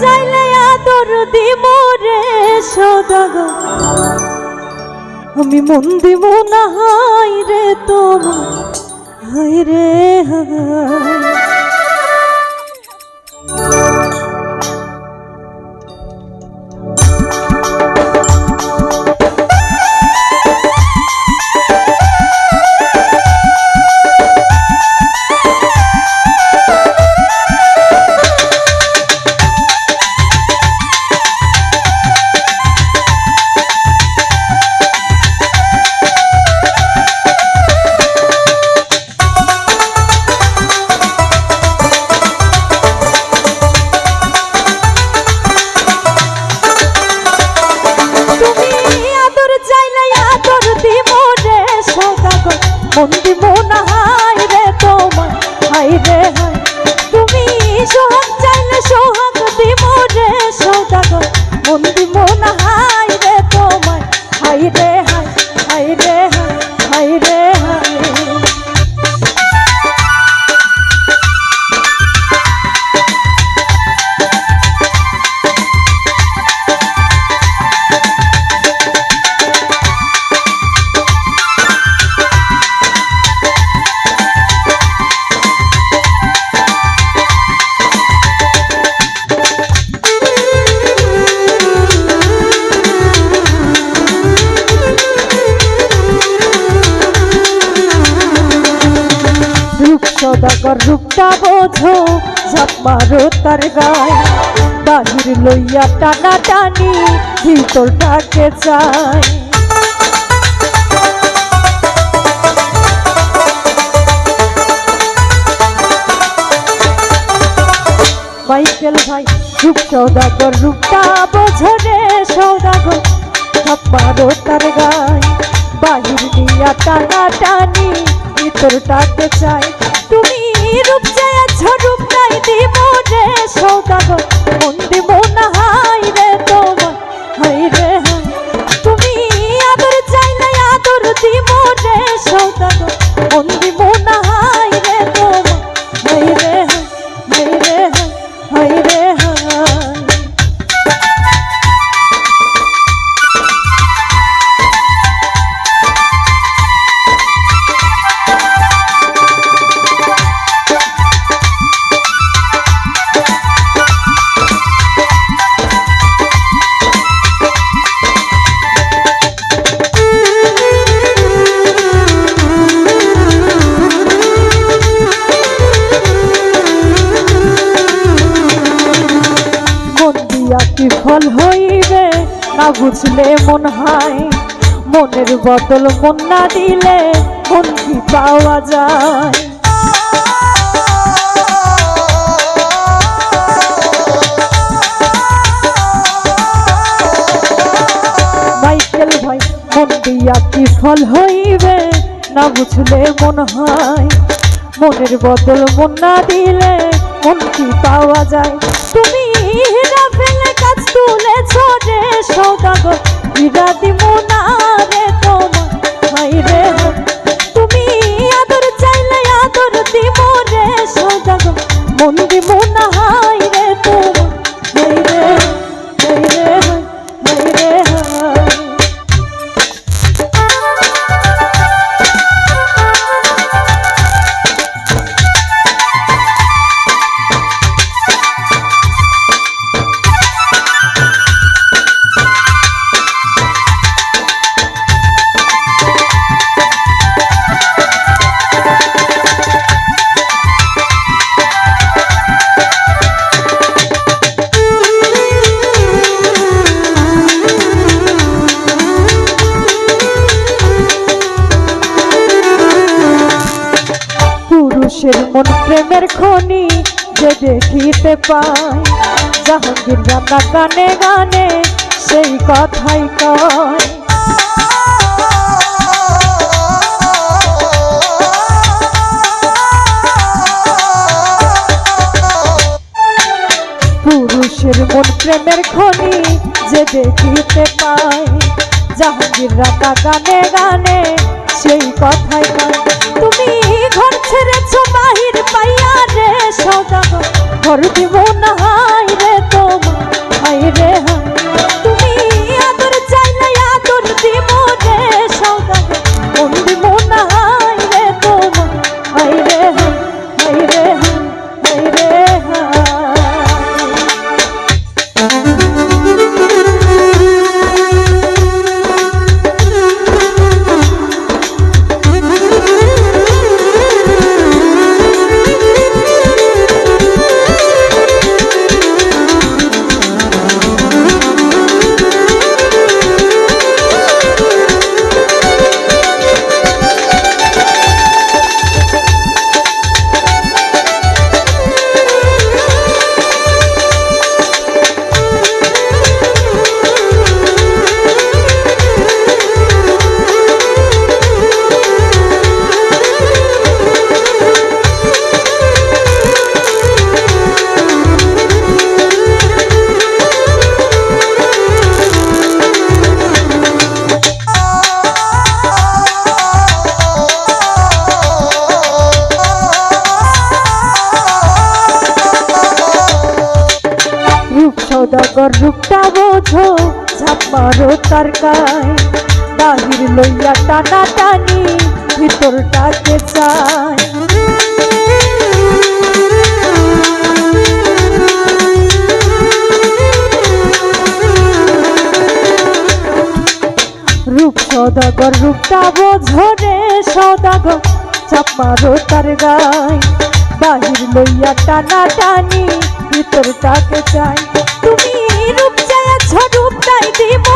চাইলে আদর দিব রে সদাগর আমি মন দিব না হাই রে তোমার হাই রে হাই সদাগর রূপ সদাগর রূপটা বোঝো, ঝাপ তার গায়। বাহির লইয়া টানা টানি, ভিতরটাকে চায় মাইকেল ভাই, রূপ সৌদাগর রূপটা বোঝো রে সৌদাগর। মারো তার গায়। বাহির টানা টানি ভিতরটাকে চাই। তুমি রূপ চেয়েছ রূপ নাই দিব রে সৌদাগর দিয়া কি ফল হইবে না বুঝলে মন হয় মনের বদল মন না দিলে মন কি পাওয়া যায়? মাইকেল ভাই, মন দিয়া কি ফল হইবে না বুঝলে মন হয় মনের বদল মন না দিলে মন কি পাওয়া যায়? তুমি হীরা রে সৌদাগর বিরাদি মোনা রে তোমার পুরুষের মন প্রেমের খনি যে দেখিতে পায়। জাহাঙ্গীর রান্না গানে গানে সেই কথাই কয়। পুরুষের মন প্রেমের খনি যে দেখিতে পায়। জাহাঙ্গীর রাতা গানে গানে সেই কথাই কয়। তুমি ঘর ছেড়েছ বাহির পাইয়া রে সদাগর ঘর দিব না সৌদাগর রূপটা বোঝো ঝাপারো তার গায়। বাহির লইয়া টানা টানি ভিতরটাকে চায়? রূপ সদাগর রূপটা বোঝো রে সদাগর চাপারো তার গায়। বাহির লইয়া টানা টানি ভিতরটাকে চাই তুমি রূপ চাইছ রূপটাই দিব রে সদাগর মন